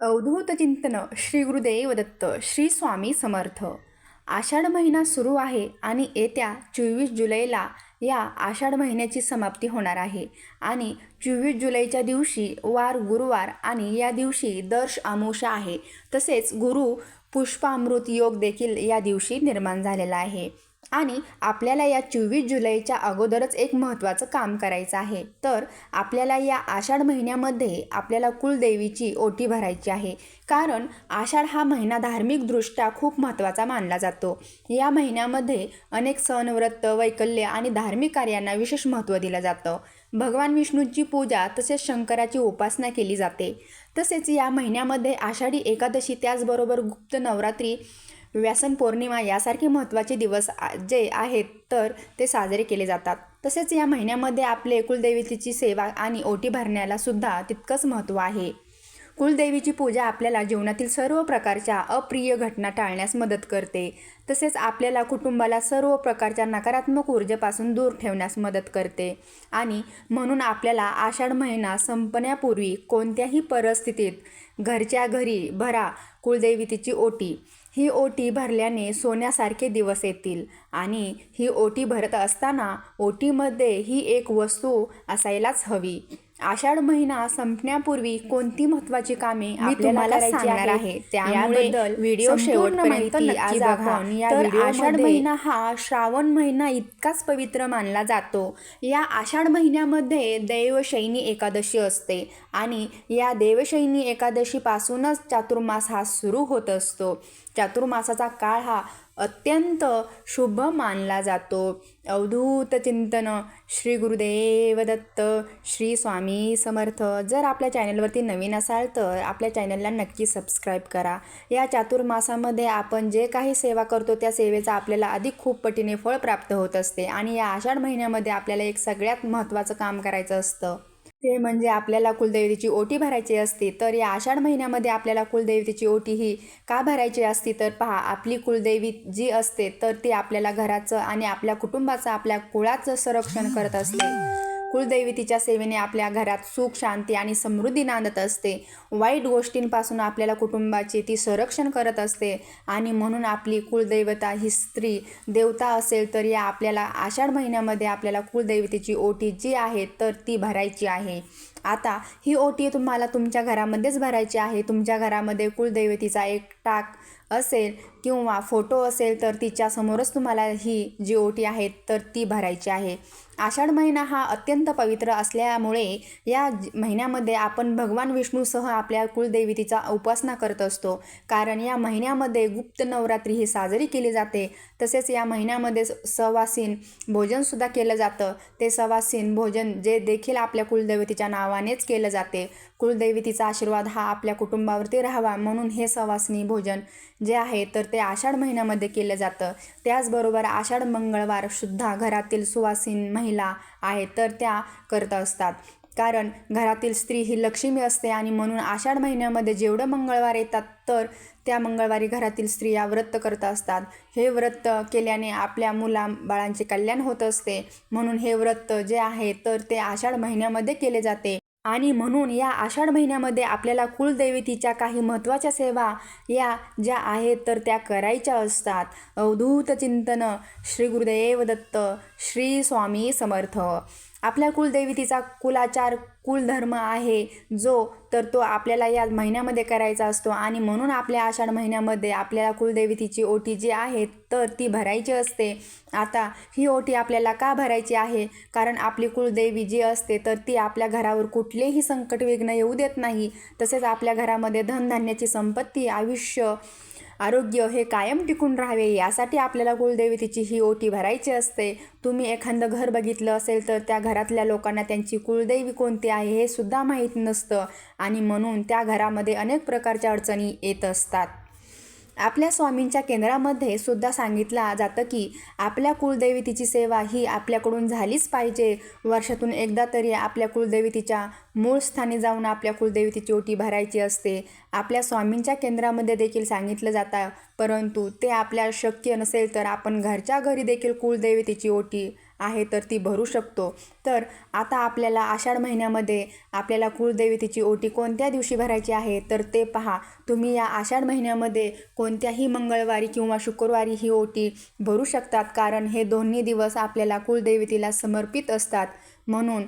अवधूत चिंतन श्री गुरुदेव दत्त श्री स्वामी समर्थ. आषाढ महिना सुरू आहे आणि येत्या चोवीस जुलैला या आषाढ महिन्याची समाप्ती होणार आहे. आणि चोवीस जुलैच्या दिवशी वार गुरुवार आणि या दिवशी दर्श अमावस्या आहे. तसेच गुरु पुष्पामृत योग देखील या दिवशी निर्माण झालेला आहे. आणि आपल्याला या चोवीस जुलैच्या अगोदरच एक महत्त्वाचं काम करायचं आहे. तर आपल्याला या आषाढ महिन्यामध्ये आपल्याला कुलदेवीची ओटी भरायची आहे. कारण आषाढ हा महिना धार्मिकदृष्ट्या खूप महत्त्वाचा मानला जातो. या महिन्यामध्ये अनेक सण व्रत वैकल्य आणि धार्मिक कार्यांना विशेष महत्त्व दिलं जातं. भगवान विष्णूंची पूजा तसेच शंकराची उपासना केली जाते. तसेच या महिन्यामध्ये आषाढी एकादशी त्याचबरोबर गुप्त नवरात्री व्यासन पौर्णिमा यासारखे महत्त्वाचे दिवस जे आहेत तर ते साजरे केले जातात. तसेच या महिन्यामध्ये आपले कुलदेवीची सेवा आणि ओटी भरण्याला सुद्धा तितकंच महत्त्व आहे. कुलदेवीची पूजा आपल्याला जीवनातील सर्व प्रकारच्या अप्रिय घटना टाळण्यास मदत करते. तसेच आपल्याला कुटुंबाला सर्व प्रकारच्या नकारात्मक ऊर्जेपासून दूर ठेवण्यास मदत करते. आणि म्हणून आपल्याला आषाढ महिना संपण्यापूर्वी कोणत्याही परिस्थितीत घरच्या घरी भरा कुलदेवतेची ओटी. ही ओटी भरल्याने सोन्यासारखे दिवस येतील. आणि ही ओटी भरत असताना ओटीमध्ये ही एक वस्तू असायलाच हवी. आषाढ महिना संपण्यापूर्वी कोणती महत्वाची कामे मी आपल्याला सांगणार आहे. त्यामुळे याबद्दल व्हिडिओ शेवटपर्यंत नक्की बघा. तर आषाढ महिना हा श्रावण महिना इतकाच पवित्र मानला जातो. या आषाढ महिन्यामध्ये देवशैनी एकादशी असते आणि या देवशैनी एकादशीपासूनच चातुर्मास हा सुरू होत असतो. चातुर्मासाचा काळ हा अत्यंत शुभ मानला जातो. अवधूत चिंतन श्री गुरुदेव दत्त श्री स्वामी समर्थ. जर आपल्या चॅनलवरती नवीन असाल तर आपल्या चॅनलला नक्की सबस्क्राईब करा. या चातुर्मासामध्ये आपण जे काही सेवा करतो त्या सेवेचा आपल्याला अधिक खूप पटीने फळ प्राप्त होत असते आणि या आषाढ महिन्यामध्ये आपल्याला एक सगळ्यात महत्त्वाचं काम करायचं असतं. ते म्हणजे आपल्याला कुलदेवतेची ओटी भरायची असते तर या आषाढ महिन्यामध्ये आपल्याला कुलदेवतेची ओटी ही का भरायची असती? तर पहा आपली कुलदेवी जी असते तर ती आपल्याला घराचं आणि आपल्या कुटुंबाचं आपल्या कुळाचं संरक्षण करत असते. कुलदैवतीच्या सेवेने आपल्या घरात सुख शांती आणि समृद्धी नांदत असते. वाईट गोष्टींपासून आपल्याला कुटुंबाचे ती संरक्षण करत असते. आणि म्हणून आपली कुलदैवता ही स्त्री देवता असेल तर या आपल्याला आषाढ महिन्यामध्ये आपल्याला कुलदैवतेची ओटी जी आहे तर ती भरायची आहे. आता ही ओटी तुम्हाला तुमच्या घरामध्येच भरायची आहे. तुमच्या घरामध्ये कुलदैवतीचा एक टाक असेल किंवा फोटो असेल तर तिच्यासमोरच तुम्हाला ही जी ओटी आहे तर ती भरायची आहे. आषाढ महिना हा अत्यंत पवित्र असल्यामुळे या ज- महिन्यामध्ये आपण भगवान विष्णूसह आपल्या कुलदेवतीचा उपासना करत असतो. कारण या महिन्यामध्ये गुप्त नवरात्री ही साजरी केली जाते. तसेच या महिन्यामध्ये सवासीन भोजनसुद्धा केलं जातं. ते सवासीन भोजन जे देखील आपल्या कुलदेवतीच्या नावानेच केलं जाते. कुलदेवतीचा आशीर्वाद हा आपल्या कुटुंबावरती राहावा म्हणून हे सवासनी भोजन जे आहे तर ते ते आषाढ महिन्यामध्ये केलं जातं. त्याचबरोबर आषाढ मंगळवार सुद्धा घरातील सुवासीन महिला आहेत तर त्या करत असतात. कारण घरातील स्त्री ही लक्ष्मी असते आणि म्हणून आषाढ महिन्यामध्ये जेवढं मंगळवार येतात तर त्या मंगळवारी घरातील स्त्रिया व्रत करत असतात. हे व्रत केल्याने आपल्या मुला बाळांचे कल्याण होत असते. म्हणून हे व्रत जे आहे तर ते आषाढ महिन्यामध्ये केले जाते. आणि म्हणून या आषाढ महिन्यामध्ये आपल्याला कुलदेवतीच्या काही महत्त्वाच्या सेवा या ज्या आहेत तर त्या करायच्या असतात. अवधूत चिंतन श्री गुरुदेव दत्त श्री स्वामी समर्थ. आपल्या कुलदेवतीचा कुलाचार कुलधर्म आहे जो तर तो आपल्याला या महिन्यामध्ये करायचा असतो. आणि म्हणून आपल्या आषाढ महिन्यामध्ये आपल्याला कुलदेवतीची ओटी जी आहे तर ती भरायची असते. आता ही ओटी आपल्याला का भरायची आहे? कारण आपली कुलदेवी जी असते तर ती आपल्या घरावर कुठलेही संकट विघ्न येऊ देत नाही. तसेच आपल्या घरामध्ये धनधान्याची संपत्ती आयुष्य आरोग्य हे कायम टिकून राहावे यासाठी आपल्याला कुलदेवतेची ही ओटी भरायची असते. तुम्ही एखादं घर बघितलं असेल तर त्या घरातल्या लोकांना त्यांची कुलदैवी कोणती आहे हे सुद्धा माहीत नसतं आणि म्हणून त्या घरामध्ये अनेक प्रकारच्या अडचणी येत असतात. आपल्या स्वामींच्या केंद्रामध्ये सुद्धा सांगितलं जातं की आपल्या कुलदेवतेची सेवा ही आपल्याकडून झालीच पाहिजे. वर्षातून एकदा तरी आपल्या कुलदेवतेच्या मूळ स्थानी जाऊन आपल्या कुलदेवतेची ओटी भरायची असते. आपल्या स्वामींच्या केंद्रामध्ये देखील सांगितलं जातं. परंतु ते आपल्या शक्य नसेल तर आपण घरच्या घरी देखील कुलदेवतेची ओटी आहे तर ती भरू शकतो. तर आता आपल्याला आषाढ महिन्यामध्ये आपल्याला कुळदेवतेची ओटी कोणत्या दिवशी भरायची आहे? तर ते पहा. तुम्ही या आषाढ महिन्यामध्ये कोणत्याही मंगळवारी किंवा शुक्रवारी ही ओटी भरू शकतात कारण हे दोन्ही दिवस आपल्याला कुळदेवतेला समर्पित असतात. म्हणून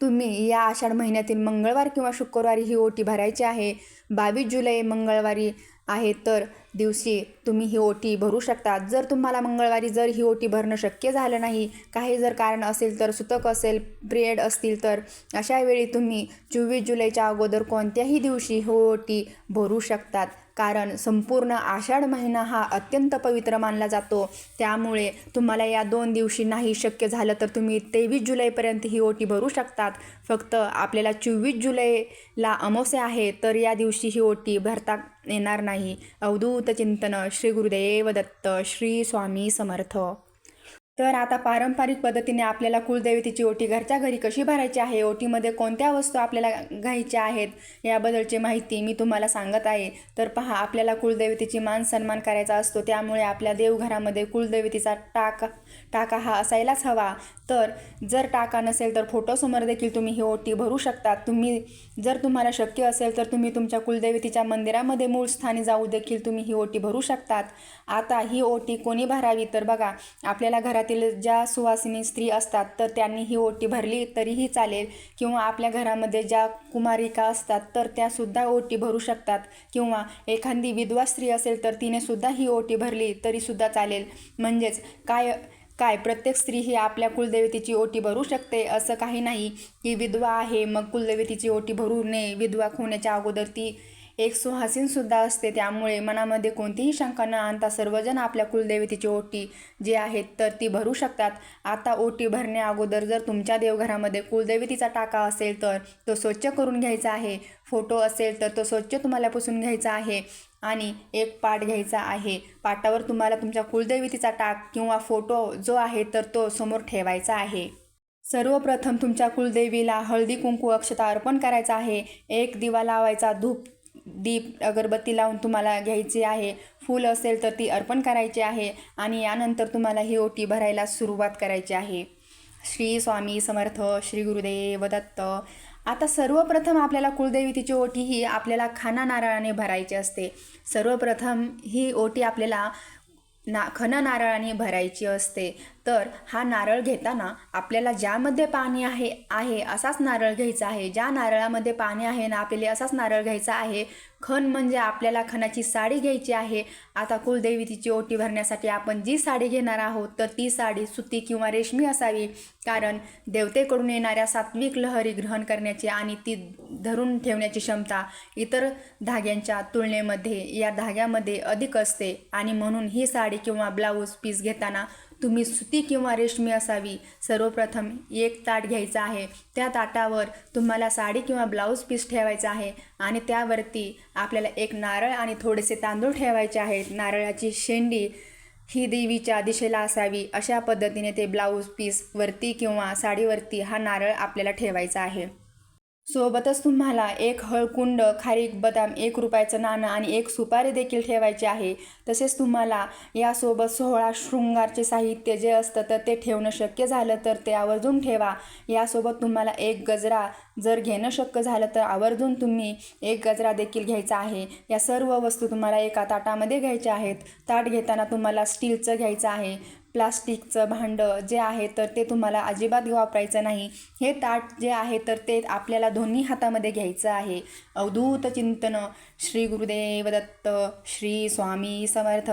तुम्ही या आषाढ महिन्यातील मंगळवार किंवा शुक्रवारी ही ओटी भरायची आहे. बावीस जुलै मंगळवारी आहे तर दिवशी तुम्ही ही ओटी भरू शकता जर तुम्हाला मंगळवारी जर ही ओटी भरणं शक्य झालं नाही काही जर कारण असेल तर सुतक असेल पिरियड असतील तर अशा वेळी तुम्ही चोवीस जुलैच्या अगोदर कोणत्याही दिवशी ही ओटी भरू शकतात. कारण संपूर्ण आषाढ महिना हा अत्यंत पवित्र मानला जातो. त्यामुळे तुम्हाला या दोन दिवशी नाही शक्य झालं तर तुम्ही तेवीस जुलैपर्यंत ही ओटी भरू शकतात. फक्त आपल्याला चोवीस जुलैला अमावस्या आहे तर या दिवशी ही ओटी भरता येणार नाही. अवधूत चिंतन श्री गुरुदेव दत्त श्री स्वामी समर्थ. तर आता पारंपरिक पद्धतीने आपल्याला कुलदेवतेची ओटी घरच्या घरी कशी भरायची आहे? ओटीमध्ये कोणत्या वस्तू आपल्याला घ्यायच्या आहेत? याबद्दलची माहिती मी तुम्हाला सांगत आहे. तर पहा आपल्याला कुलदेवतेची मान सन्मान करायचा असतो. त्यामुळे आपल्या देवघरामध्ये कुलदेवतेचा टाका टाका हा असायलाच हवा. तर जर टाका नसेल तर फोटोसमोर देखील तुम्ही ही ओटी भरू शकता तुम्ही जर तुम्हाला शक्य असेल तर तुम्ही तुमच्या कुलदेवतेच्या मंदिरामध्ये मूळ स्थानी जाऊ देखील तुम्ही ही ओटी भरू शकतात. आता ही ओटी कोणी भरावी? तर बघा आपल्याला घरातील ज्या सुवासिनी स्त्री असतात तर त्यांनी ही ओटी भरली तरीही चालेल. किंवा आपल्या घरामध्ये ज्या कुमारिका असतात तर त्यासुद्धा ओटी भरू शकतात. किंवा एखादी विधवा स्त्री असेल तर तिने सुद्धा ही ओटी भरली तरीसुद्धा चालेल. म्हणजेच काय काय? प्रत्येक स्त्री ही आपल्या कुलदेवतेची ओटी भरू शकते असं काही नाही की विधवा आहे मग कुलदेवतेची ओटी भरू नये. विधवा होण्याच्या अगोदर ती एक सुहासीनसुद्धा असते. त्यामुळे मनामध्ये कोणतीही शंका न आणता सर्वजण आपल्या कुलदेवतेची ओटी जी आहेत तर ती भरू शकतात. आता ओटी भरण्या अगोदर जर तुमच्या देवघरामध्ये कुलदेवतेचा टाका असेल तर तो स्वच्छ करून घ्यायचा आहे. फोटो असेल तर तो स्वच्छ तुम्हाला पुसून घ्यायचा आहे. आणि एक पाट घ्यायचा आहे. पाटावर तुम्हाला तुमच्या कुलदेवतेचा टाक किंवा फोटो जो आहे तर तो समोर ठेवायचा आहे. सर्वप्रथम तुमच्या कुलदेवीला हळदी कुंकू अक्षता अर्पण करायचा आहे. एक दिवा लावायचा धूप दीप अगरबत्ती लावून तुम्हाला घ्यायची आहे. फूल असेल तर ती अर्पण करायची आहे आणि यानंतर तुम्हाला ही ओटी भरायला सुरुवात करायची आहे. श्री स्वामी समर्थ श्री गुरुदेव दत्त. आता सर्वप्रथम आपल्याला कुलदेवतेची ओटी ही आपल्याला खाना नारळाने भरायची असते. सर्वप्रथम ही ओटी आपल्याला ना खन नारळाने भरायची असते. तर हा नारळ घेताना आपल्याला ज्यामध्ये पाणी आहे आहे असाच नारळ घ्यायचा आहे. ज्या नारळामध्ये पाणी आहे ना आपल्याला असाच नारळ घ्यायचा आहे. खण म्हणजे आपल्याला खणाची साडी घ्यायची आहे. आता कुलदेवी तिची ओटी भरण्यासाठी आपण जी साडी घेणार आहोत तर ती साडी सुती किंवा रेशमी असावी. कारण देवतेकडून येणाऱ्या सात्विक लहरी ग्रहण करण्याची आणि ती धरून ठेवण्याची क्षमता इतर धाग्यांच्या तुलनेमध्ये या धाग्यामध्ये अधिक असते. आणि म्हणून ही साडी किंवा ब्लाऊज पीस घेताना तुम्ही सुती किंवा रेशमी असावी. सर्वप्रथम एक ताट घ्यायचा आहे. त्या ताटावर तुम्हाला साडी किंवा ब्लाऊज पीस ठेवायचा आहे आणि त्यावरती आपल्याला एक नारळ आणि थोडेसे तांदूळ ठेवायचे आहेत. नारळाची शेंडी ही देवीच्या दिशेला असावी. अशा पद्धतीने ते ब्लाऊज पीस वरती किंवा साडीवरती हा नारळ आपल्याला ठेवायचा आहे. सोबतच तुम्हाला एक हळकुंड खारीक बदाम एक रुपयाचं नाणं आणि एक सुपारी देखील ठेवायचे आहे. तसेच तुम्हाला यासोबत सोहळा शृंगारचे साहित्य जे असतं तर ते ठेवणं शक्य झालं तर ते आवर्जून ठेवा. यासोबत तुम्हाला एक गजरा जर घेणं शक्य झालं तर आवर्जून तुम्ही एक गजरा देखील घ्यायचा आहे. या सर्व वस्तू तुम्हाला एका ताटामध्ये घ्यायच्या आहेत. ताट घेताना तुम्हाला स्टीलचं घ्यायचं आहे. प्लास्टिकचं भांडं जे आहे तर ते तुम्हाला अजिबात वापरायचं नाही. हे ताट जे आहे तर ते आपल्याला दोन्ही हातामध्ये घ्यायचं आहे. अवधूत चिंतन श्री गुरुदेव दत्त श्री स्वामी समर्थ.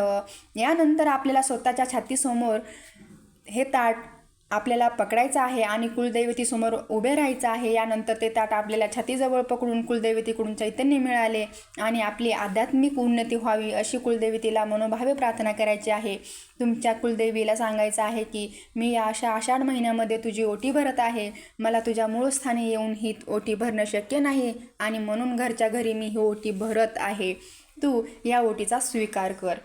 यानंतर आपल्याला स्वतःच्या छातीसमोर हे ताट आपल्याला पकडायचं आहे आणि कुलदैवतीसमोर उभे राहायचं आहे यानंतर ते ताट आपल्याला छातीजवळ पकडून कुलदैवतीकडून चैतन्य मिळाले आणि आपली आध्यात्मिक उन्नती व्हावी अशी कुलदेवतीला मनोभावे प्रार्थना करायची आहे. तुमच्या कुलदेवीला सांगायचं आहे की मी या अशा आषाढ महिन्यामध्ये तुझी ओटी भरत आहे. मला तुझ्या मूळ स्थानी येऊन ही ओटी भरणं शक्य नाही आणि म्हणून घरच्या घरी मी ही ओटी भरत आहे. तू या ओटीचा स्वीकार कर.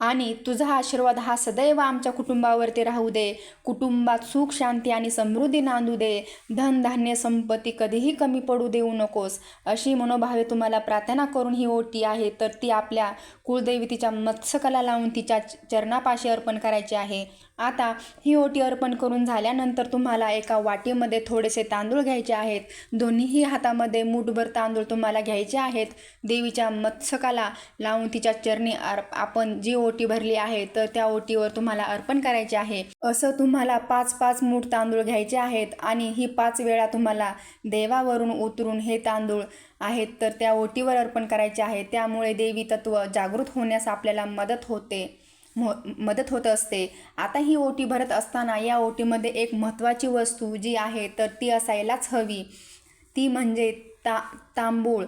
आणि तुझा आशीर्वाद हा सदैव आमच्या कुटुंबावरती राहू दे. कुटुंबात सुख शांती आणि समृद्धी नांदू दे. धनधान्य संपत्ती कधीही कमी पडू देऊ नकोस. अशी मनोभावे तुम्हाला प्रार्थना करून ही ओटी आहे. तर ती आपल्या कुलदैवतीच्या मत्स्यकला लावून तिच्या चरणापाशी अर्पण करायची आहे. आता ही ओटी अर्पण करून झाल्यानंतर तुम्हाला एका वाटीमध्ये थोडेसे तांदूळ घ्यायचे आहेत. दोन्हीही हातामध्ये मूठभर तांदूळ तुम्हाला घ्यायचे आहेत. देवीच्या मत्स्यकाला लावून तिच्या चरणी आपण जी ओटी भरली आहे तर त्या ओटीवर तुम्हाला अर्पण करायचे आहे. असं तुम्हाला पाच पाच मूठ तांदूळ घ्यायचे आहेत आणि ही पाच वेळा तुम्हाला देवावरून उतरून हे तांदूळ आहेत तर त्या ओटीवर अर्पण करायचे आहे. त्यामुळे देवी तत्व जागृत होण्यास आपल्याला मदत होते मदत होत असते. आता ही ओटी भरत असताना या ओटीमध्ये एक महत्त्वाची वस्तू जी आहे तर ती असायलाच हवी. ती म्हणजे ता तांबूळ.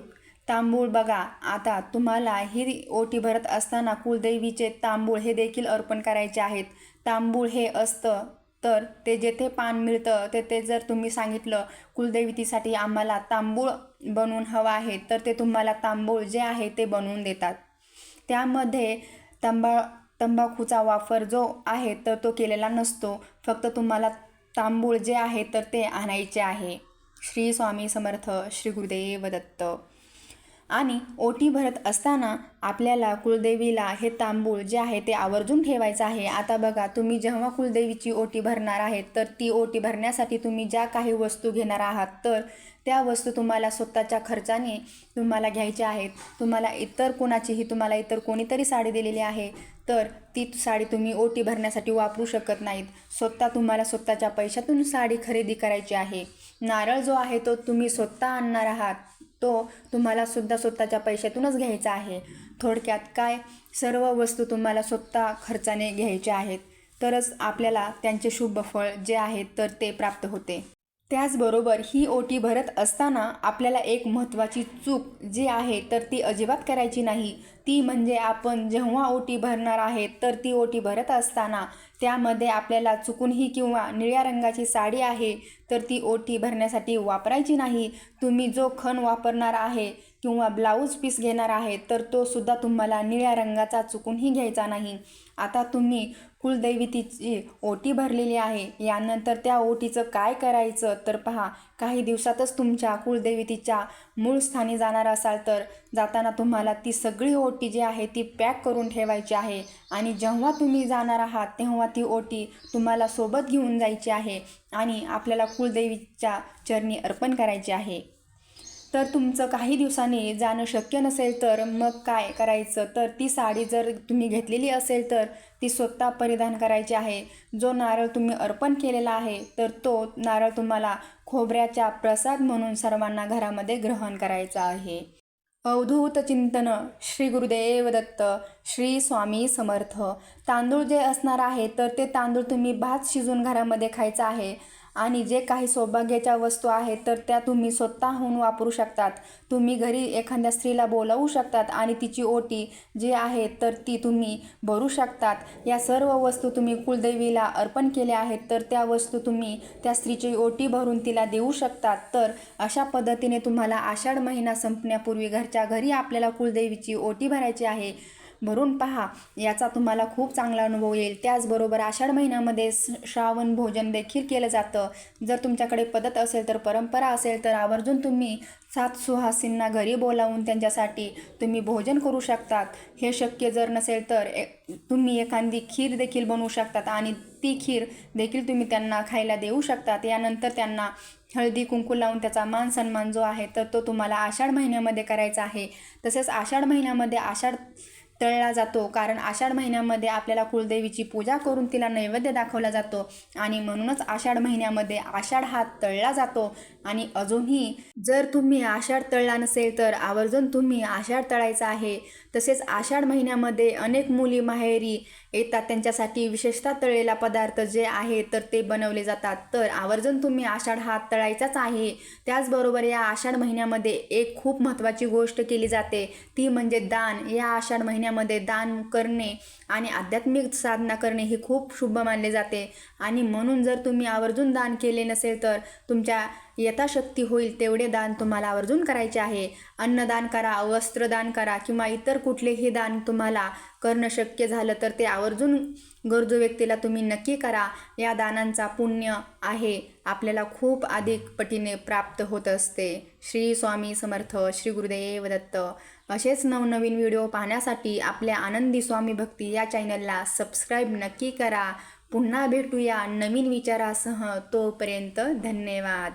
तांबूळ बघा. आता तुम्हाला ही ओटी भरत असताना कुलदेवीचे तांबूळ हे देखील अर्पण करायचे आहेत. तांबूळ हे असतं तर ते जेथे पान मिळतं तेथे जर तुम्ही सांगितलं कुलदेवतीसाठी आम्हाला तांबूळ बनवून हवं आहे तर ते तुम्हाला तांबूळ जे आहे ते बनवून देतात. त्यामध्ये तंबा तंबाखूचा वापर जो आहे तर तो केलेला नसतो. फक्त तुम्हाला तांबूळ जे आहे तर ते आणायचे आहे. श्री स्वामी समर्थ श्री गुरुदेव दत्त. आणि ओटी भरत असताना आपल्याला कुलदेवीला हे तांबूळ जे आहे ते आवर्जून ठेवायचं आहे. आता बघा तुम्ही जेव्हा कुलदेवीची ओटी भरणार आहेत तर ती ओटी भरण्यासाठी तुम्ही ज्या काही वस्तू घेणार आहात तर त्या वस्तू तुम्हाला स्वतःच्या खर्चाने तुम्हाला घ्यायच्या आहेत. तुम्हाला इतर कोणाचीही तुम्हाला इतर कोणीतरी साडी दिलेली आहे तर ती साडी तुम्ही ओटी भरण्यासाठी वापरू शकत नाहीत. स्वतः तुम्हाला स्वतःच्या पैशातून साडी खरेदी करायची आहे. नारळ जो आहे तो तुम्ही स्वतः आणणार आहात. तो तुम्हाला सुद्धा स्वतःच्या पैशातूनच घ्यायचा आहे. थोडक्यात काय? सर्व वस्तू तुम्हाला स्वतः खर्चाने घ्यायच्या आहेत. तरच आपल्याला त्यांचे शुभ फळ जे आहेत तर ते प्राप्त होते. त्याचबरोबर ही ओटी भरत असताना आपल्याला एक महत्त्वाची चूक जी आहे तर ती अजिबात करायची नाही. ती म्हणजे आपण जेव्हा ओटी भरणार आहे तर ती ओटी भरत असताना त्यामध्ये आपल्याला चुकूनही किंवा निळ्या रंगाची साडी आहे तर ती ओटी भरण्यासाठी वापरायची नाही. तुम्ही जो खण वापरणार आहे किंवा ब्लाऊज पीस घेणार आहे तर तो सुद्धा तुम्हाला निळ्या रंगाचा चुकूनही घ्यायचा नाही. आता तुम्ही कुलदैवतीची ओटी भरलेली आहे यानंतर त्या ओटीचं काय करायचं? तर पहा काही दिवसातच तुमच्या कुलदैवतीच्या मूळ स्थानी जाणार असाल तर जाताना तुम्हाला ती सगळी ओटी जी आहे ती पॅक करून ठेवायची आहे. आणि जेव्हा तुम्ही जाणार आहात तेव्हा ती ओटी तुम्हाला सोबत घेऊन जायची आहे आणि आपल्याला कुलदैवीच्या चरणी अर्पण करायची आहे. तर तुमचं काही दिवसांनी जाणं शक्य नसेल तर मग काय करायचं? तर ती साडी जर तुम्ही घेतलेली असेल तर ती स्वतः परिधान करायची आहे. जो नारळ तुम्ही अर्पण केलेला आहे तर तो नारळ तुम्हाला खोबऱ्याच्या प्रसाद म्हणून सर्वांना घरामध्ये ग्रहण करायचा आहे. अवधूत चिंतन श्री गुरुदेव दत्त श्री स्वामी समर्थ. तांदूळ जे असणार आहे तर ते तांदूळ तुम्ही भात शिजून घरामध्ये खायचं आहे. आणि जे काही सौभाग्याच्या वस्तू आहेत तर त्या तुम्ही स्वतःहून वापरू शकतात. तुम्ही घरी एखाद्या स्त्रीला बोलावू शकतात आणि तिची ओटी जी आहे तर ती तुम्ही भरू शकतात. या सर्व वस्तू तुम्ही कुलदैवीला अर्पण केल्या आहेत तर त्या वस्तू तुम्ही त्या स्त्रीची ओटी भरून तिला देऊ शकतात. तर अशा पद्धतीने तुम्हाला आषाढ महिना संपण्यापूर्वी घरच्या घरी आपल्याला कुलदेवीची ओटी भरायची आहे. भरून पहा. याचा तुम्हाला खूप चांगला अनुभव येईल. त्याचबरोबर आषाढ महिन्यामध्ये श्रावण भोजन देखील केलं जातं. जर तुमच्याकडे पद्धत असेल तर परंपरा असेल तर आवर्जून तुम्ही सात सुहासींना घरी बोलावून त्यांच्यासाठी तुम्ही भोजन करू शकतात. हे शक्य जर नसेल तर ए तुम्ही एखादी खीर देखील बनवू शकतात आणि ती खीर देखील तुम्ही त्यांना खायला देऊ शकतात. यानंतर त्यांना हळदी कुंकू लावून त्याचा मान सन्मान जो आहे तर तो तुम्हाला आषाढ महिन्यामध्ये करायचा आहे. तसेच आषाढ महिन्यामध्ये आषाढ तळला जातो. कारण आषाढ महिन्यामध्ये आपल्याला कुलदेवीची पूजा करून तिला नैवेद्य दाखवला जातो. आणि म्हणूनच आषाढ महिन्यामध्ये आषाढ हा तळला जातो. आणि अजूनही जर तुम्ही आषाढ तळला नसेल तर आवर्जून तुम्ही आषाढ तळायचा आहे. तसेच आषाढ महिन्यामध्ये अनेक मुली माहेरी येतात. त्यांच्यासाठी विशेषतः तळलेला पदार्थ जे आहे तर ते बनवले जातात. तर आवर्जून तुम्ही आषाढ हा तळायचाच आहे. त्याचबरोबर या आषाढ महिन्यामध्ये एक खूप महत्त्वाची गोष्ट केली जाते. ती म्हणजे दान. या आषाढ महिन्यामध्ये दान करणे आणि आध्यात्मिक साधना करणे हे खूप शुभ मानले जाते. आणि म्हणून जर तुम्ही आवर्जून दान केले नसेल तर तुमच्या यथाशक्ती होईल तेवढे दान तुम्हाला आवर्जून करायचे आहे. अन्नदान करा वस्त्रदान करा किंवा इतर कुठलेही दान तुम्हाला करणं शक्य झालं तर ते आवर्जून गरजू व्यक्तीला तुम्ही नक्की करा. या दानांचा पुण्य आहे. आपल्याला खूप अधिक पटीने प्राप्त होत असते. श्री स्वामी समर्थ श्री गुरुदेव दत्त. असेच नवनवीन व्हिडिओ पाहण्यासाठी आपल्या आनंदी स्वामी भक्ती या चॅनलला सबस्क्राईब नक्की करा. पुन्हा भेटूया नवीन विचारासह. तोपर्यंत धन्यवाद.